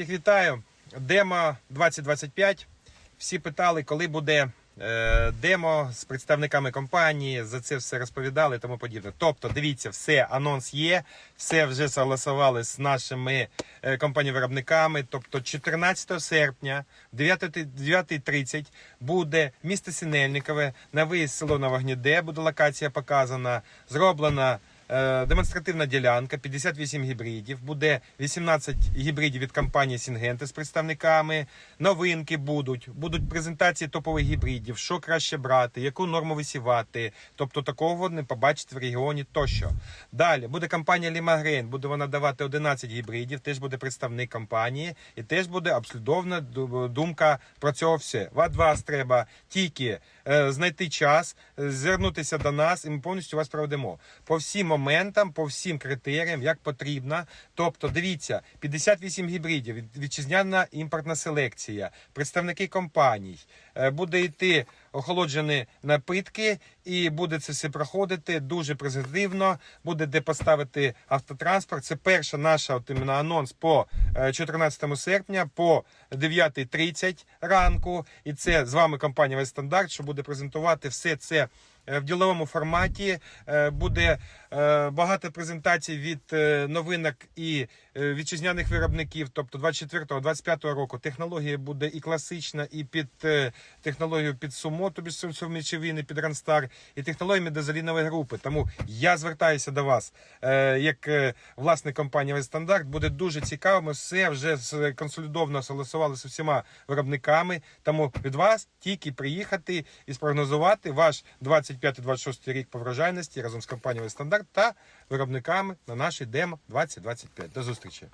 Всіх вітаю. Демо 2025. Всі питали, коли буде е, демо з представниками компанії. За це все розповідали і тому подібне. Тобто, дивіться, все, анонс є, все вже согласували з нашими е, компаніями-виробниками. Тобто, 14 серпня, 9.30 буде місто Синельникове на виїзд село Новогніде. Буде локація показана, зроблена. Е, Демонстративна ділянка, 58 гібридів. Буде 18 гібридів від компанії Сінгенти з представниками. Новинки будуть. Будуть презентації топових гібридів, що краще брати, яку норму висівати. Тобто такого не побачите в регіоні тощо. Далі буде компанія Лімагрейн. Буде вона давати 11 гібридів. Теж буде представник компанії, і теж буде ду- думка про цього все. Від вас треба тільки е, знайти час, звернутися до нас, і ми повністю вас проведемо по всім моментам, по всім критеріям, як потрібно. Тобто, дивіться, 58 гібридів, вітчизняна імпортна селекція, представники компаній, е, буде йти охолоджені напитки, і буде це все проходити дуже позитивно. Буде де поставити автотранспорт. Це перша наша от іменно анонс по е, 14 серпня по 9.30 ранку. І це з вами компанія Весь Стандарт, що буде презентувати все це. Е, В діловому форматі Е, буде е, багато презентацій від новинок і вітчизняних виробників. Тобто 24-25 року технологія буде і класична, і під технологію під сумо, тобі сумічевини, під Ранстар, і технологія медозалінової групи. Тому я звертаюся до вас, як власник компанії «Весь стандарт. Буде дуже цікаво. Ми все вже консолідовано согласували з усіма виробниками. Тому від вас тільки приїхати і спрогнозувати ваш 25-26 рік по врожайності разом з компанією стандарт та виробниками на нашій демо 2025. До зустрічі.